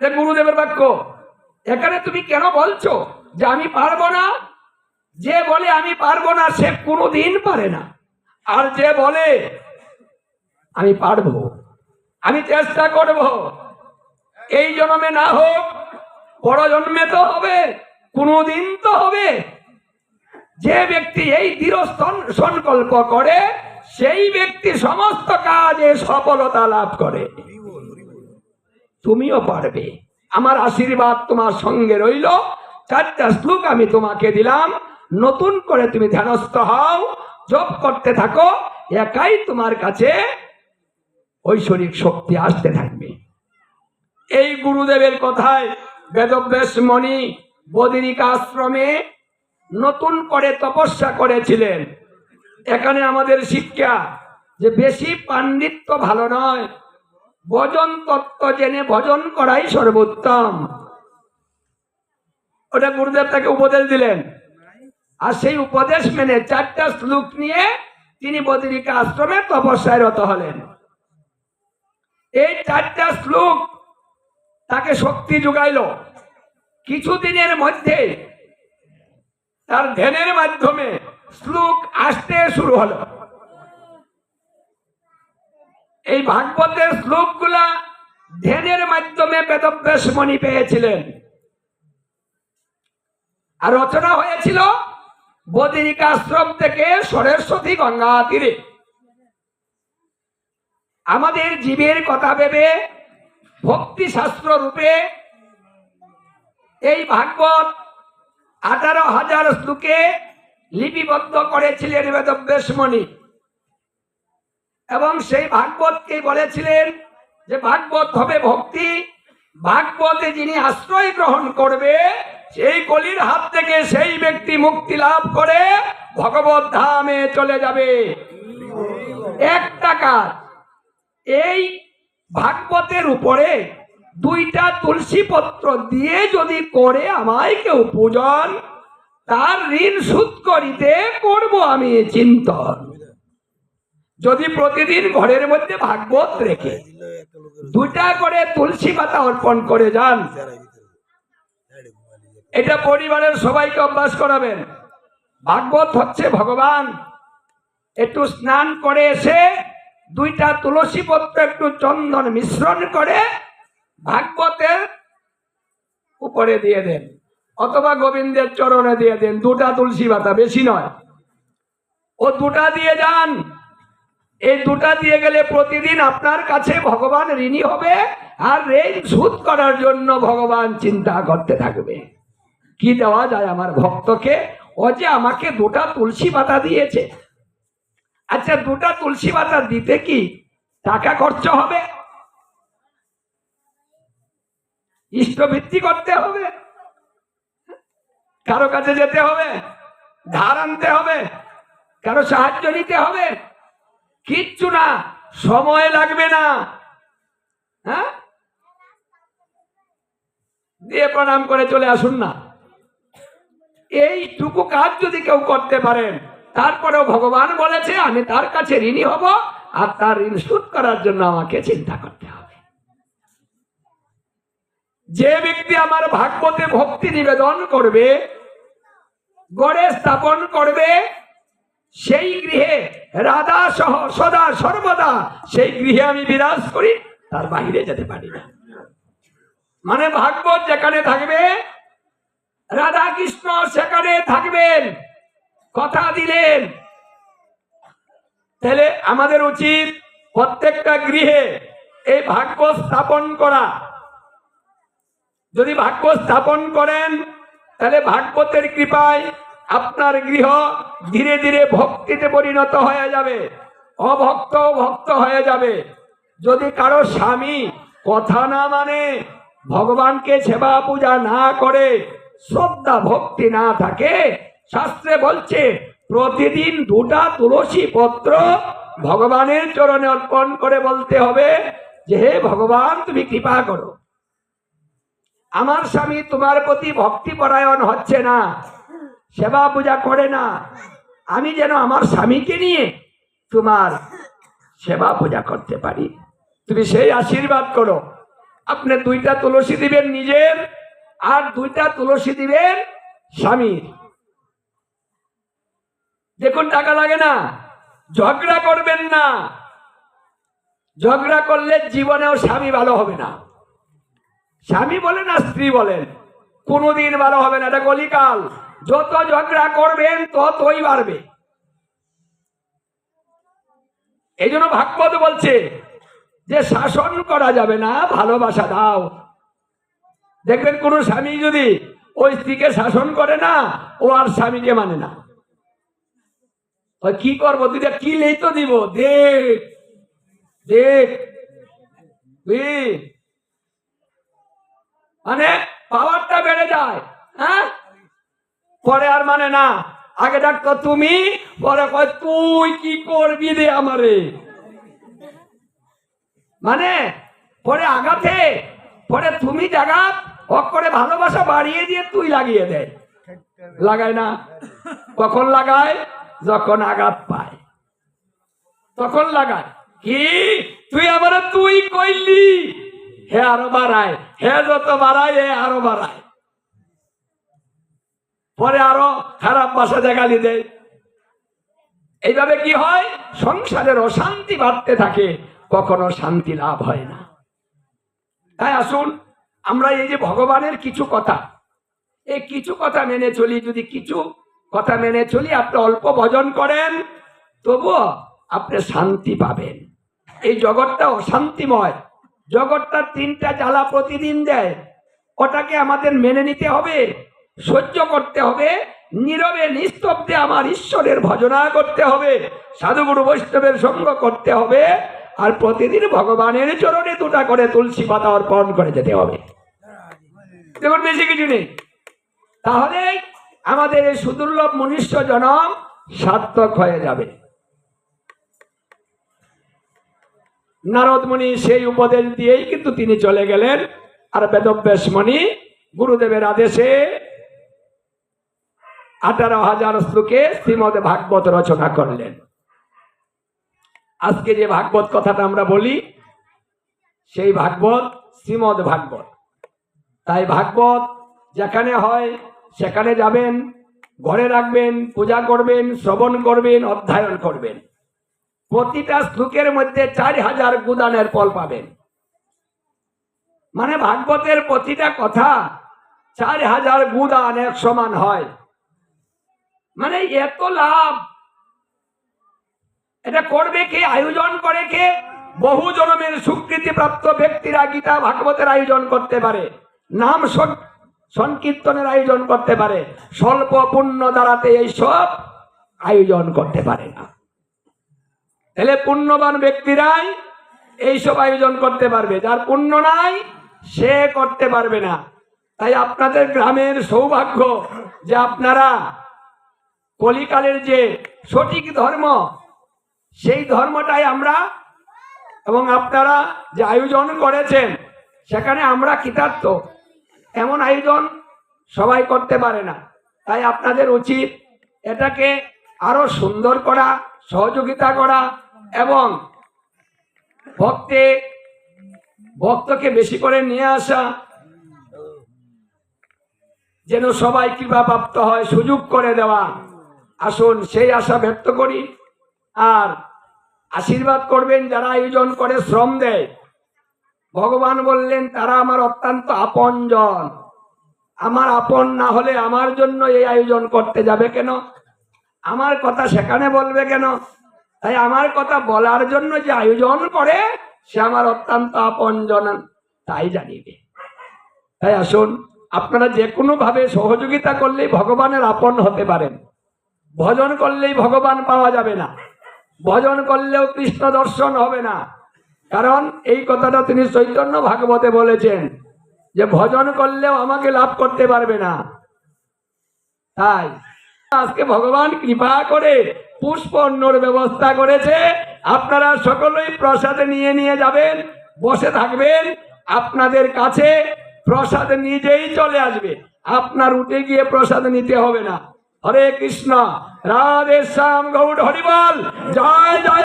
যে গুরুদেবের বাক্য, এখানে তুমি কেন বলছো যে আমি পারব না? যে বলে আমি পারব না, সে কোনোদিন পারে না। আর যে বলে আমি পারব, আমি চেষ্টা করব, এই জন্মে না হোক বড় জন্মে তো হবে, কোনোদিন তো হবে। যে ব্যক্তি এই দৃঢ় সংকল্প করে, সেই ব্যক্তি সমস্ত কাজে সফলতা লাভ করে। তুমিও পারবে। আমার আশীর্বাদ তোমার সঙ্গে রইল। চারটা শ্লোক আমি তোমাকে দিলাম। নতুন করে তুমি ধ্যানস্থ হও, জপ করতে থাকো, একাই তোমার কাছে ঐশ্বরিক শক্তি আসতে থাকবে। এই গুরুদেবের কথায় বেদব্যাস মণি বদিরিকা আশ্রমে নতুন করে তপস্যা করেছিলেন। এখানে আমাদের শিক্ষা যে বেশি পাণ্ডিত্য ভালো নয়। ভজন তত্ত্ব জেনে ভজন করাই সর্বোত্তম। ওটা গুরুদেব তাকে উপদেশ দিলেন। আর সেই উপদেশ মেনে চারটা শ্লোক নিয়ে তিনি বদিরিকা আশ্রমে তপস্যায় রত হলেন। এই চারটা শ্লোক তাকে শক্তি যোগাইল। কিছুদিনের মধ্যে তার ধ্যানের মাধ্যমে শ্লোক আসতে শুরু হলো। এই ভাগবতের শ্লোকগুলা ধ্যানের মাধ্যমে বেদব্যাস মণি পেয়েছিলেন। আর রচনা হয়েছিল বদিরিকা আশ্রম থেকে সরস্বতী গঙ্গা তীরে। আমাদের জীবের কথা ভেবে ভক্তি শাস্ত্র রূপে এই ভাগবত আঠারো হাজার শ্লোকে লিপিবদ্ধ করেছিলেন বেদব্যাস মণি এবং সেই ভাগবতকে বলেছিলেন যে ভাগবত হবে ভক্তি। ভাগবতে যিনি আশ্রয় গ্রহণ করবে, সেই কলির হাত থেকে সেই ব্যক্তি মুক্তি লাভ করে ভগবত ধামে চলে যাবে। এক টাকা। এই ভাগবতের উপরে দুইটা তুলসী পত্র দিয়ে যদি করে আমায় কেউ পূজন, তার ঋণ শোধ করিতে করব আমি চিন্তন। যদি প্রতিদিন ঘরের মধ্যে ভাগবত রেখে দুটা করে তুলসী পাতা অর্পণ করে যান, এটা পরিবারের সবাইকে অভ্যাস করাবেন। ভাগবত হচ্ছে ভগবান। একটু স্নান করে এসে দুইটা তুলসী পত্র, একটু চন্দন মিশ্রণ করে ভাগবতের উপরে দিয়ে দেন, অথবা গোবিন্দের চরণে দিয়ে দেন। দুটা তুলসী পাতা, বেশি নয়। ও দুটা দিয়ে যান এই দুটা দিয়ে গেলে প্রতিদিন আপনার কাছে ভগবান ঋণী হবে আর ঋণ সুদ করার জন্য ভগবান চিন্তা করতে থাকবে। কি দেওয়া যায় আমার ভক্তকে? ও যে আমাকে দুটা তুলসী পাতা দিয়েছে। আচ্ছা দুটা তুলসী পাতা দিতে কি টাকা খরচ হবে? ইষ্টবৃত্তি করতে হবে? কারও কাছে যেতে হবে? ধার আনতে হবে? কারও সাহায্য নিতে হবে? কিচ্ছু না, সময় লাগবে না। হ্যাঁ? দিয়ে প্রণাম করে চলে আসুন না। এইটুকু কাজ যদি কেউ করতে পারেন, তারপরেও ভগবান বলেছে, আমি তার কাছে ঋণী হব, আর তার ঋণ শোধ করার জন্য আমাকে চিন্তা করতে হবে। যে ব্যক্তি আমার ভাগবতে ভক্তি নিবেদন করবে, গড়ে স্থাপন করবে সেই গৃহে রাধা সহ সদা সর্বদা সেই গৃহে আমি বিরাজ করি, তার বাহিরে যেতে পারি না। মানে ভাগবত যেখানে থাকবে, রাধা কৃষ্ণ সেখানে থাকবেন, কথা দিলেন। তাহলে আমাদের উচিত প্রত্যেকটা গৃহে এই ভাগ্য স্থাপন করা। যদি ভাগ্য স্থাপন করেন, তাহলে ভাগবতের কৃপায় আপনার গৃহ ধীরে ধীরে ভক্তিতে পরিণত হয়ে যাবে। অভক্ত ভক্ত হয়ে যাবে। যদি কারও স্বামী কথা না মানে ভগবানকে সেবা পূজা না করে, শ্রদ্ধা ভক্তি না থাকে, শাস্ত্রে বলছে, প্রতিদিন দুটা তুলসী পত্র ভগবানের চরণে অর্পণ করে বলতে হবে যে, হে ভগবান, তুমি কৃপা করো। আমার স্বামী তোমার প্রতি ভক্তি পরায়ণ হচ্ছে না। সেবা পূজা করে না। আমি যেন আমার স্বামীকে নিয়ে তোমার সেবা পূজা করতে পারি। তুমি সেই আশীর্বাদ করো। আপনি দুইটা তুলসী দিবেন নিজের আর দুইটা তুলসী দিবেন স্বামীর। দেখুন, টাকা লাগে না। ঝগড়া করবেন না। ঝগড়া করলে জীবনেও স্বামী ভালো হবে না। স্বামী বলেন না স্ত্রী বলেন। কোনোদিন ভালো হবে না। এটা কলিকাল। যত ঝগড়া করবেন, ততই বাড়বে। এই জন্য ভাগবত বলছে যে, শাসন করা যাবে না, ভালোবাসা দাও। দেখবেন কোন স্বামী যদি ওই স্ত্রীকে শাসন করে না, ও আর স্বামীকে মানে না। কি করব? তুই কি নেই তো দিব। দেখ দেখ? মানে পাওয়ারটা বেড়ে যায় হ্যাঁ? পরে আর মানে না। আগে ডাক্তার তুমি? পরে কয়, তুই কি করবি রে আমারে? মানে পরে আঘাতে, পরে তুমি জাগা অক করে ভালোবাসা বাড়িয়ে দিয়ে তুই লাগিয়ে দেয় লাগায় না? কখন লাগায়? যখন আঘাত পায়। তখন লাগায়। কি? তুই আমার তুই কইলি? হে আরও বাড়ায়। হে যত বাড়ায়, হে আরও বাড়ায়। পরে আরও খারাপ ভাষা দেখালি দেয়। এইভাবে কি হয়? সংসারের অশান্তি বাড়তে থাকে, কখনো শান্তি লাভ হয় না। তাই আসুন, আমরা এই যে ভগবানের কিছু কথা, এই কিছু কথা মেনে চলি, যদি কিছু কথা মেনে চলি, আপনি অল্প ভজন করেন, তবুও আপনি শান্তি পাবেন। এই জগৎটা অশান্তিময়। জগৎটা তিনটা জ্বালা প্রতিদিন দেয়। ওটাকে আমাদের মেনে নিতে হবে। সহ্য করতে হবে, নীরবে নিস্তব্ধে আমার ঈশ্বরের ভজনা করতে হবে, সাধুগুরু বৈষ্ণবের সঙ্গ করতে হবে, আর প্রতিদিন ভগবানের চরণে দুটা করে তুলসী পাতা অর্পণ করে যেতে হবে। দেখুন, বেশি কিছু নেই। তাহলে আমাদের এই সুদুর্লভ মনুষ্য জনম সার্থক হয়ে যাবে। নারদমণি সেই উপদেশ দিয়েই কিন্তু তিনি চলে গেলেন, আর বেদব্যাস মুনি গুরুদেবের আদেশে আঠারো হাজার শ্লোকে শ্রীমদ ভাগবত রচনা করলেন। আজকে যে ভাগবত কথাটা আমরা বলি, সেই ভাগবত শ্রীমদ ভাগবত। তাই ভাগবত যেখানে হয়, সেখানে যাবেন, ঘরে রাখবেন, পূজা করবেন, শ্রবণ করবেন, অধ্যয়ন করবেন। প্রতিটা শ্লোকের মধ্যে চার হাজার গুদানের ফল পাবেন। মানে ভাগবতের প্রতিটা কথা চার হাজার গুদান এক সমান হয়। মানে এত লাভ। এটা করবে কে? আয়োজন করে কে? বহু জনমের স্বীকৃতি প্রাপ্ত ব্যক্তিরা গীতা ভাগবতের আয়োজন করতে পারে। নাম সংকীর্তনের আয়োজন করতে পারে। স্বল্প পুণ্য দ্বারাতে এইসব আয়োজন করতে পারে না। তাহলে পুণ্যবান ব্যক্তিরাই এইসব আয়োজন করতে পারবে। যার পুণ্য নাই, সে করতে পারবে না। তাই আপনাদের গ্রামের সৌভাগ্য যে আপনারা কলিকালের যে সঠিক ধর্ম, সেই ধর্মটাই আমরা এবং আপনারা যে আয়োজন করেছেন, সেখানে আমরা কৃতার্থ। এমন আয়োজন সবাই করতে পারে না। তাই আপনাদের উচিত এটাকে আরও সুন্দর করা, সহযোগিতা করা এবং ভক্তে, ভক্তকে বেশি করে নিয়ে আসা, যেন সবাই কৃপা প্রাপ্ত হয়, সুযোগ করে দেওয়া। আসুন, সেই আশা ব্যক্ত করি। আর আশীর্বাদ করবেন যারা আয়োজন করে শ্রম দেয়। ভগবান বললেন, তারা আমার অত্যন্ত আপনজন। আমার আপন না হলে আমার জন্য এই আয়োজন করতে যাবে কেন? আমার কথা সেখানে বলবে কেন? তাই আমার কথা বলার জন্য যে আয়োজন করে, সে আমার অত্যন্ত আপনজন। তাই জানিবে তাই আসুন, আপনারা যে কোনো ভাবে সহযোগিতা করলেই ভগবানের আপন হতে পারেন। ভজন করলেই ভগবান পাওয়া যাবে না। ভজন করলেও কৃষ্ণ দর্শন হবে না। কারণ এই কথাটা তিনি চৈতন্য ভাগবতে বলেছেন যে ভজন করলেও আমাকে লাভ করতে পারবে না। তাই আজকে ভগবান কৃপা করে পুষ্প অন্যর ব্যবস্থা করেছে। আপনারা সকলেই প্রসাদ নিয়ে নিয়ে যাবেন, বসে থাকবেন। আপনাদের কাছে প্রসাদ নিজেই চলে আসবে। আপনার উঠে গিয়ে প্রসাদ নিতে হবে না। হরে কৃষ্ণ রাধে শ্যাম গৌড হরিবল জয় জয়